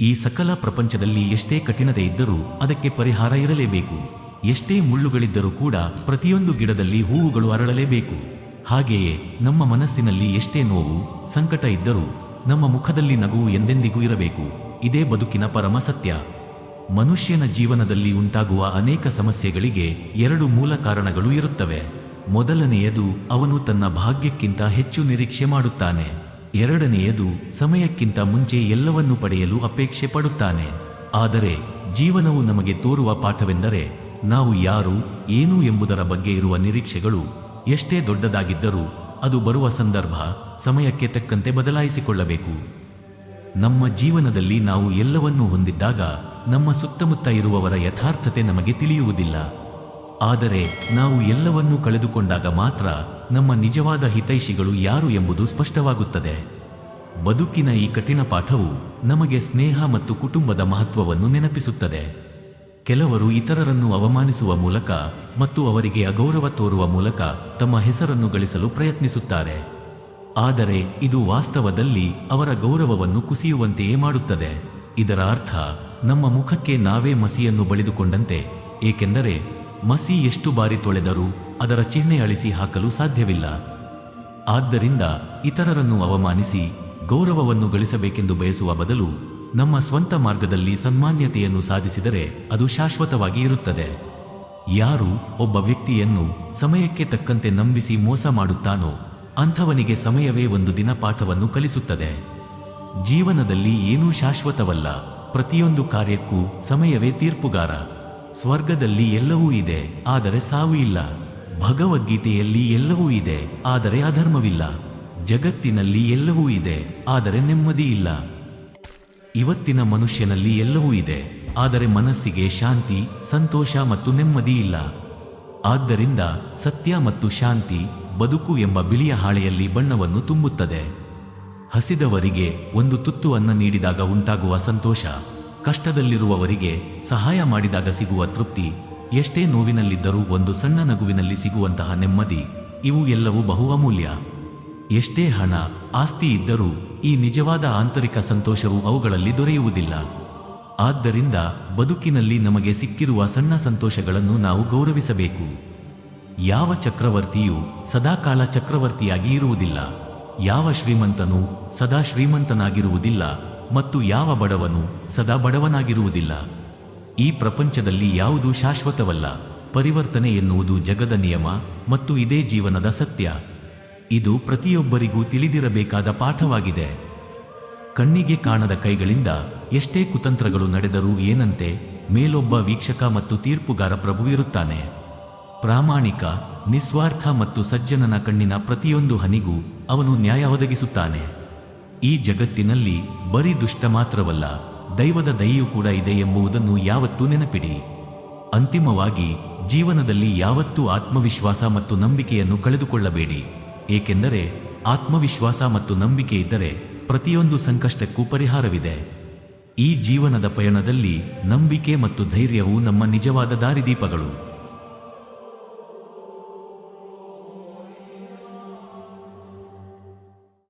ಈ ಸಕಲ ಪ್ರಪಂಚದಲ್ಲಿ ಎಷ್ಟೇ ಕಠಿಣತೆ ಇದ್ದರೂ ಅದಕ್ಕೆ ಪರಿಹಾರ ಇರಲೇಬೇಕು. ಎಷ್ಟೇ ಮುಳ್ಳುಗಳಿದ್ದರೂ ಕೂಡ ಪ್ರತಿಯೊಂದು ಗಿಡದಲ್ಲಿ ಹೂವುಗಳು ಅರಳಲೇಬೇಕು. ಹಾಗೆಯೇ ನಮ್ಮ ಮನಸ್ಸಿನಲ್ಲಿ ಎಷ್ಟೇ ನೋವು, ಸಂಕಟ ಇದ್ದರೂ ನಮ್ಮ ಮುಖದಲ್ಲಿ ನಗುವು ಎಂದೆಂದಿಗೂ ಇರಬೇಕು. ಇದೇ ಬದುಕಿನ ಪರಮ ಸತ್ಯ. ಮನುಷ್ಯನ ಜೀವನದಲ್ಲಿ ಉಂಟಾಗುವ ಅನೇಕ ಸಮಸ್ಯೆಗಳಿಗೆ ಎರಡು ಮೂಲ ಕಾರಣಗಳು ಇರುತ್ತವೆ. ಮೊದಲನೆಯದು ಅವನು ತನ್ನ ಭಾಗ್ಯಕ್ಕಿಂತ ಹೆಚ್ಚು ನಿರೀಕ್ಷೆ ಮಾಡುತ್ತಾನೆ. ಎರಡನೆಯದು ಸಮಯಕ್ಕಿಂತ ಮುಂಚೆ ಎಲ್ಲವನ್ನೂ ಪಡೆಯಲು ಅಪೇಕ್ಷೆ ಪಡುತ್ತಾನೆ. ಆದರೆ ಜೀವನವು ನಮಗೆ ತೋರುವ ಪಾಠವೆಂದರೆ ನಾವು ಯಾರು, ಏನು ಎಂಬುದರ ಬಗ್ಗೆ ಇರುವ ನಿರೀಕ್ಷೆಗಳು ಎಷ್ಟೇ ದೊಡ್ಡದಾಗಿದ್ದರೂ ಅದು ಬರುವ ಸಂದರ್ಭ ಸಮಯಕ್ಕೆ ತಕ್ಕಂತೆ ಬದಲಾಯಿಸಿಕೊಳ್ಳಬೇಕು. ನಮ್ಮ ಜೀವನದಲ್ಲಿ ನಾವು ಎಲ್ಲವನ್ನೂ ಹೊಂದಿದ್ದಾಗ ನಮ್ಮ ಸುತ್ತಮುತ್ತ ಇರುವವರ ಯಥಾರ್ಥತೆ ನಮಗೆ ತಿಳಿಯುವುದಿಲ್ಲ. ಆದರೆ ನಾವು ಎಲ್ಲವನ್ನೂ ಕಳೆದುಕೊಂಡಾಗ ಮಾತ್ರ ನಮ್ಮ ನಿಜವಾದ ಹಿತೈಷಿಗಳು ಯಾರು ಎಂಬುದು ಸ್ಪಷ್ಟವಾಗುತ್ತದೆ. ಬದುಕಿನ ಈ ಕಠಿಣ ಪಾಠವು ನಮಗೆ ಸ್ನೇಹ ಮತ್ತು ಕುಟುಂಬದ ಮಹತ್ವವನ್ನು ನೆನಪಿಸುತ್ತದೆ. ಕೆಲವರು ಇತರರನ್ನು ಅವಮಾನಿಸುವ ಮೂಲಕ ಮತ್ತು ಅವರಿಗೆ ಅಗೌರವ ತೋರುವ ಮೂಲಕ ತಮ್ಮ ಹೆಸರನ್ನು ಗಳಿಸಲು ಪ್ರಯತ್ನಿಸುತ್ತಾರೆ. ಆದರೆ ಇದು ವಾಸ್ತವದಲ್ಲಿ ಅವರ ಗೌರವವನ್ನು ಕುಸಿಯುವಂತೆಯೇ ಮಾಡುತ್ತದೆ. ಇದರ ಅರ್ಥ, ನಮ್ಮ ಮುಖಕ್ಕೆ ನಾವೇ ಮಸಿಯನ್ನು ಬಳಿದುಕೊಂಡಂತೆ, ಏಕೆಂದರೆ ಮಸಿ ಎಷ್ಟು ಬಾರಿ ತೊಳೆದರೂ ಅದರ ಚಿಹ್ನೆ ಅಳಿಸಿ ಹಾಕಲು ಸಾಧ್ಯವಿಲ್ಲ. ಆದ್ದರಿಂದ ಇತರರನ್ನು ಅವಮಾನಿಸಿ ಗೌರವವನ್ನು ಗಳಿಸಬೇಕೆಂದು ಬಯಸುವ ಬದಲು ನಮ್ಮ ಸ್ವಂತ ಮಾರ್ಗದಲ್ಲಿ ಸನ್ಮಾನ್ಯತೆಯನ್ನು ಸಾಧಿಸಿದರೆ ಅದು ಶಾಶ್ವತವಾಗಿ ಇರುತ್ತದೆ. ಯಾರು ಒಬ್ಬ ವ್ಯಕ್ತಿಯನ್ನು ಸಮಯಕ್ಕೆ ತಕ್ಕಂತೆ ನಂಬಿಸಿ ಮೋಸ ಮಾಡುತ್ತಾನೋ ಅಂಥವನಿಗೆ ಸಮಯವೇ ಒಂದು ದಿನ ಪಾಠವನ್ನು ಕಲಿಸುತ್ತದೆ. ಜೀವನದಲ್ಲಿ ಏನೂ ಶಾಶ್ವತವಲ್ಲ, ಪ್ರತಿಯೊಂದು ಕಾರ್ಯಕ್ಕೂ ಸಮಯವೇ ತೀರ್ಪುಗಾರ. ಸ್ವರ್ಗದಲ್ಲಿ ಎಲ್ಲವೂ ಇದೆ, ಆದರೆ ಸಾವು ಇಲ್ಲ. ಭಗವದ್ಗೀತೆಯಲ್ಲಿ ಎಲ್ಲವೂ ಇದೆ, ಆದರೆ ಅಧರ್ಮವಿಲ್ಲ. ಜಗತ್ತಿನಲ್ಲಿ ಎಲ್ಲವೂ ಇದೆ, ಆದರೆ ನೆಮ್ಮದಿ ಇಲ್ಲ. ಇವತ್ತಿನ ಮನುಷ್ಯನಲ್ಲಿ ಎಲ್ಲವೂ ಇದೆ, ಆದರೆ ಮನಸ್ಸಿಗೆ ಶಾಂತಿ, ಸಂತೋಷ ಮತ್ತು ನೆಮ್ಮದಿ ಇಲ್ಲ. ಆದ್ದರಿಂದ ಸತ್ಯ ಮತ್ತು ಶಾಂತಿ, ಬದುಕು ಎಂಬ ಬಿಳಿಯ ಹಾಳೆಯಲ್ಲಿ ಬಣ್ಣವನ್ನು ತುಂಬುತ್ತದೆ. ಹಸಿದವರಿಗೆ ಒಂದು ತುತ್ತು ಅನ್ನ ನೀಡಿದಾಗ ಉಂಟಾಗುವ ಸಂತೋಷ, ಕಷ್ಟದಲ್ಲಿರುವವರಿಗೆ ಸಹಾಯ ಮಾಡಿದಾಗ ಸಿಗುವ ತೃಪ್ತಿ ಎಷ್ಟೇ ನೋವಿನಲ್ಲಿದ್ದರೂ ಒಂದು ಸಣ್ಣ ನಗುವಿನಲ್ಲಿ ಸಿಗುವಂತಹ ನೆಮ್ಮದಿ, ಇವು ಎಲ್ಲವೂ ಬಹು ಅಮೂಲ್ಯ. ಎಷ್ಟೇ ಹಣ, ಆಸ್ತಿ ಇದ್ದರೂ ಈ ನಿಜವಾದ ಆಂತರಿಕ ಸಂತೋಷವು ಅವುಗಳಲ್ಲಿ ದೊರೆಯುವುದಿಲ್ಲ. ಆದ್ದರಿಂದ ಬದುಕಿನಲ್ಲಿ ನಮಗೆ ಸಿಕ್ಕಿರುವ ಸಣ್ಣ ಸಂತೋಷಗಳನ್ನು ನಾವು ಗೌರವಿಸಬೇಕು. ಯಾವ ಚಕ್ರವರ್ತಿಯು ಸದಾಕಾಲ ಚಕ್ರವರ್ತಿಯಾಗಿ ಇರುವುದಿಲ್ಲ. ಯಾವ ಶ್ರೀಮಂತನು ಸದಾ ಶ್ರೀಮಂತನಾಗಿರುವುದಿಲ್ಲ ಮತ್ತು ಯಾವ ಬಡವನು ಸದಾ ಬಡವನಾಗಿರುವುದಿಲ್ಲ. ಈ ಪ್ರಪಂಚದಲ್ಲಿ ಯಾವುದು ಶಾಶ್ವತವಲ್ಲ. ಪರಿವರ್ತನೆ ಎನ್ನುವುದು ಜಗದ ನಿಯಮ ಮತ್ತು ಇದೇ ಜೀವನದ ಸತ್ಯ. ಇದು ಪ್ರತಿಯೊಬ್ಬರಿಗೂ ತಿಳಿದಿರಬೇಕಾದ ಪಾಠವಾಗಿದೆ. ಕಣ್ಣಿಗೆ ಕಾಣದ ಕೈಗಳಿಂದ ಎಷ್ಟೇ ಕುತಂತ್ರಗಳು ನಡೆದರೂ ಏನಂತೆ ಮೇಲೊಬ್ಬ ವೀಕ್ಷಕ ಮತ್ತು ತೀರ್ಪುಗಾರ ಪ್ರಭು ಇರುತ್ತಾನೆ. ಪ್ರಾಮಾಣಿಕ, ನಿಸ್ವಾರ್ಥ ಮತ್ತು ಸಜ್ಜನನ ಕಣ್ಣಿನ ಪ್ರತಿಯೊಂದು ಹನಿಗೂ ಅವನು ನ್ಯಾಯ ಒದಗಿಸುತ್ತಾನೆ. ಈ ಜಗತ್ತಿನಲ್ಲಿ ಬರೀ ದುಷ್ಟ ಮಾತ್ರವಲ್ಲ ದೈವದ ದಯೆಯೂ ಕೂಡ ಇದೆ ಎಂಬುದನ್ನು ಯಾವತ್ತೂ ನೆನಪಿಡಿ. ಅಂತಿಮವಾಗಿ, ಜೀವನದಲ್ಲಿ ಯಾವತ್ತೂ ಆತ್ಮವಿಶ್ವಾಸ ಮತ್ತು ನಂಬಿಕೆಯನ್ನು ಕಳೆದುಕೊಳ್ಳಬೇಡಿ. ಏಕೆಂದರೆ, ಆತ್ಮವಿಶ್ವಾಸ ಮತ್ತು ನಂಬಿಕೆ ಇದ್ದರೆ ಪ್ರತಿಯೊಂದು ಸಂಕಷ್ಟಕ್ಕೂ ಪರಿಹಾರವಿದೆ. ಈ ಜೀವನದ ಪಯಣದಲ್ಲಿ ನಂಬಿಕೆ ಮತ್ತು ಧೈರ್ಯವು ನಮ್ಮ ನಿಜವಾದ ದಾರಿದೀಪಗಳು.